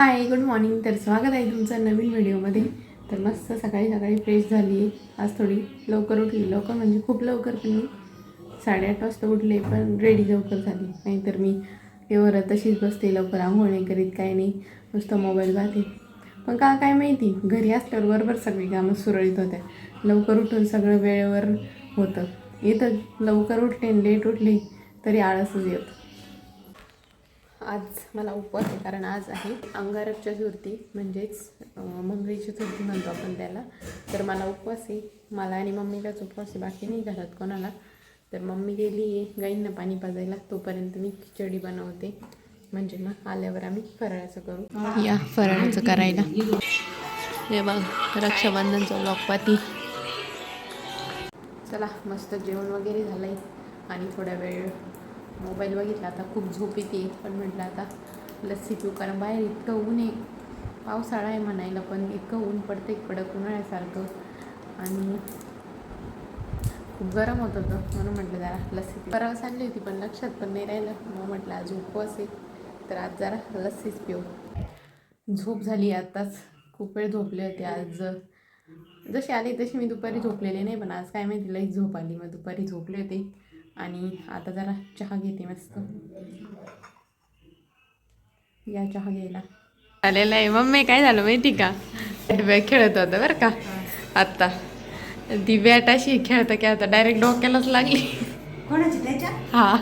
Hi good morning तर स्वागत आहे तुमचं नवीन व्हिडिओमध्ये. तर मस्त सकाळी सकाळी फ्रेश झाली आहे. आज थोडी लवकर उठली. लवकर म्हणजे खूप लवकर पण मी साडेआठ वाजता उठले पण रेडी लवकर झाली. नाहीतर मी एवढं तशीच बसते लवकर आंघोळ नाही करीत काही नाही. नुसतं मोबाईल पाहते. पण का काय माहिती? घरी असल्यावर बरोबर सगळी कामं सुरळीत होत्या लवकर उठून सगळं वेळेवर होतं. येतं. लवकर उठले आणि लेट उठले तरी आळसच येतं. आज मला उपवास आहे कारण आज आहे अंगारक चतुर्थी म्हणजेच मंगळीची मंगळी चतुर्थी म्हणतो आपण त्याला. तर मला उपवास आहे. मला आणि मम्मीलाच उपवास आहे बाकी नाही घरात कोणाला. तर मम्मी गेली आहे गाईंना पाणी पाजायला. तोपर्यंत मी खिचडी बनवते. म्हणजे मग आल्यावर आम्ही फराळाचं करू. या फराळाचं करायला. हे बघ रक्षाबंधनचं लॉकपाती चला मस्त जेवण वगैरे झालं आहे आणि थोड्या वेळ मोबाईल बघितला आता खूप झोप येते पण म्हटलं आता लस्सी पिऊ कारण बाहेर इतकं ऊन आहे. पावसाळा आहे म्हणायला पण इतकं ऊन पडतं एक कडक उन्हाळ्यासारखं. आणि खूप गरम होत होतं म्हणून म्हटलं जरा लस्सी पिऊ. परवा सांगली होती पण लक्षात पण नाही राहिलं. मग म्हटलं आज उपवास आहे तर आज जरा लस्सीच पिऊ. झोप झाली आत्ताच खूप वेळ झोपले होते आज. जशी आली तशी मी दुपारी झोपलेली नाही पण आज काय माहिती लई झोप आली. मग दुपारी झोपले होते. आणि आता जरा चहा घेते मस्त. या चहा घ्यायला. आलेला आहे. मम्मी काय झालं माहिती का? बॅट खेळत होतं बरं का? आत्ता ती बॅट अशी खेळता की आता डायरेक्ट डोक्यालाच लागली. कोणाची? हा.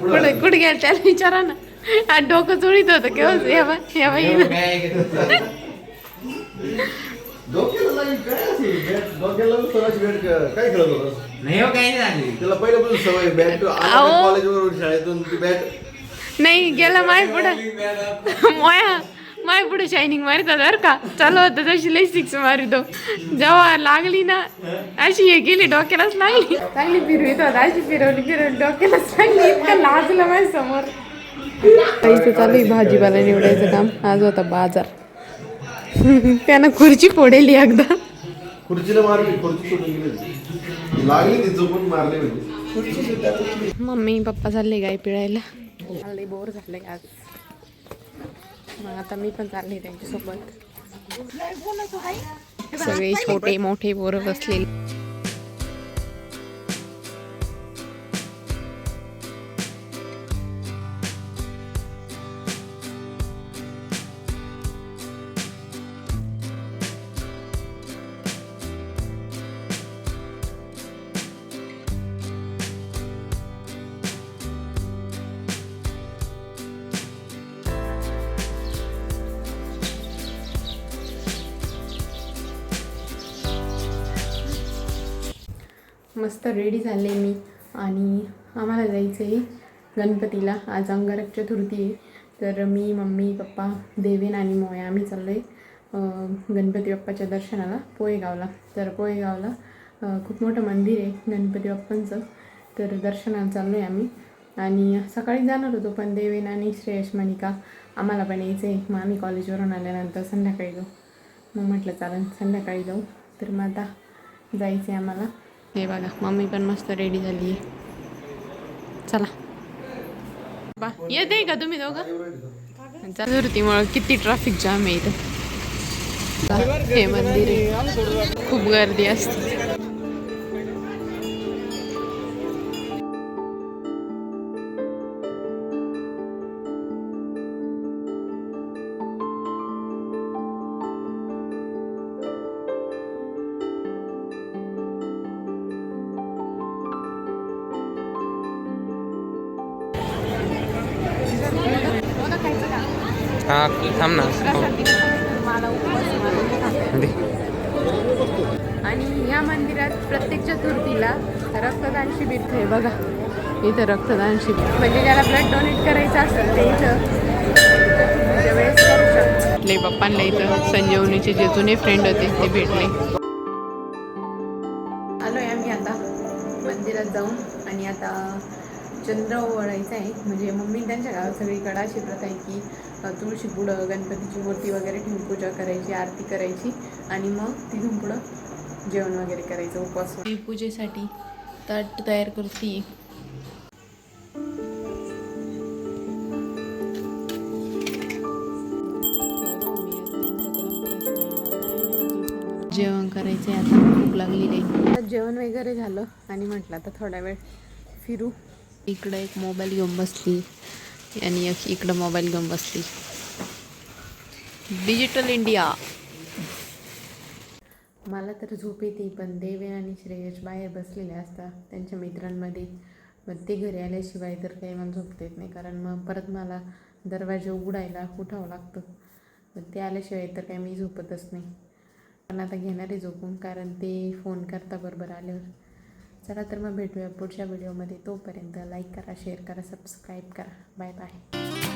कुठे कुठे गेलं त्याला विचारा ना. आणि डोकं चोळीत होतं केव्हा हे बा हे बा हिनं. डोक्याला लागली काय असेल? बॅट- डोक्याला लागून स्वतःची बॅट क- काय खेळत होतास? नाही हो काही नाही झाली त्याला पहिल्यापासून सवय बॅट अहो. कॉलेजवरून शाळेतून ती बॅट नाही गेला माय पुढं. मोया माय पुढे शायनिंग मारित बरं का? चालू होतं तशी लई सिक्स मारितो. जेव्हा लागली ना अशी हे गेली डोक्यालाच लागली. चांगली फिरवीत होता अशी फिरवली फिरवली डोक्यालाच लागली. इतकं लाजलं माझ्यासमोर इथं चालू आहे भाजीपाला निवडायचं काम. आज होता बाजार. त्यानं खुर्ची फोडेली एकदा. खुर्चीला मारली खुर्ची गेली. लागली ती चुकून मारली म्हणजे. मम्मी पप्पा चालले गाय पिळायला. मला लई बोर झाले आज. मग आता मी पण चालले त्यांच्यासोबत. सगळे छोटे मोठे बोर बसलेले. मस्त रेडी झाले मी. आणि आम्हाला जायचं आहे गणपतीला. आज अंगारक चतुर्थी आहे. तर मी मम्मी पप्पा देवेन आणि मोया आम्ही चाललो आहे गणपती बाप्पाच्या दर्शनाला पोहेगावला. तर पोहेगावला खूप मोठं मंदिर आहे गणपती बाप्पांचं. तर दर्शनाला चाललो आहे आम्ही. आणि सकाळी जाणार होतो पण देवेन आणि श्रेयश मनिका आम्हाला पण यायचं आहे मग आम्ही कॉलेजवरून आल्यानंतर संध्याकाळी जाऊ. मग म्हटलं चालेल संध्याकाळी जाऊ. तर मग आता जायचं आहे आम्हाला. हे बघा मम्मी पण मस्त रेडी झाली आहे. चला. बा येते का तुम्ही दोघं? चतुर्थीमुळं किती ट्रॅफिक जाम आहे इथं. हे मंदिर खूप गर्दी असते. हा थांब ना. आणि या मंदिरात प्रत्येक चतुर्थीला रक्तदान शिबिर आहे बघा. इथं रक्तदान शिबिर. म्हणजे ज्याला ब्लड डोनेट करायचं असेल ते इथं. चतुर्थीच्या वेळेस करू शकतो आपले पप्पांना इथं संजीवनीचे जे जुने फ्रेंड होते ते भेटले. आलोय आम्ही आता मंदिरात जाऊन आणि आता चंद्र ओवळायचा आहे म्हणजे मम्मी त्यांच्या गावात सगळीकडे अशी आहे की तुळशी पुढं गणपतीची मूर्ती वगैरे ठेवून पूजा करायची आरती करायची आणि मग तिथून पुढं जेवण वगैरे करायचं उपवास पूजेसाठी ताट तयार करते. जेवण करायचं आहे आता भूक लागली नाही जेवण वगैरे झालं आणि म्हटलं आता थोडा वेळ फिरू. इकडं एक मोबाईल घेऊन बसली आणि एक इकडं मोबाईल घेऊन बसली. डिजिटल इंडिया मला तर झोप येते पण देवे आणि श्रेयश बाहेर बसलेले असतात त्यांच्या मित्रांमध्ये. मग ते घरी आल्याशिवाय तर काही मला झोपता येत नाही कारण मग परत मला दरवाजा उघडायला उठावं लागतं. मग ते आल्याशिवाय तर काही मी झोपतच नाही. पण आता घेणार आहे झोपून कारण ते फोन करता बरोबर आल्यावर. चला तर मग भेटूया पुढच्या व्हिडिओमध्ये. तोपर्यंत लाईक करा शेअर करा सबस्क्राईब करा. Bye bye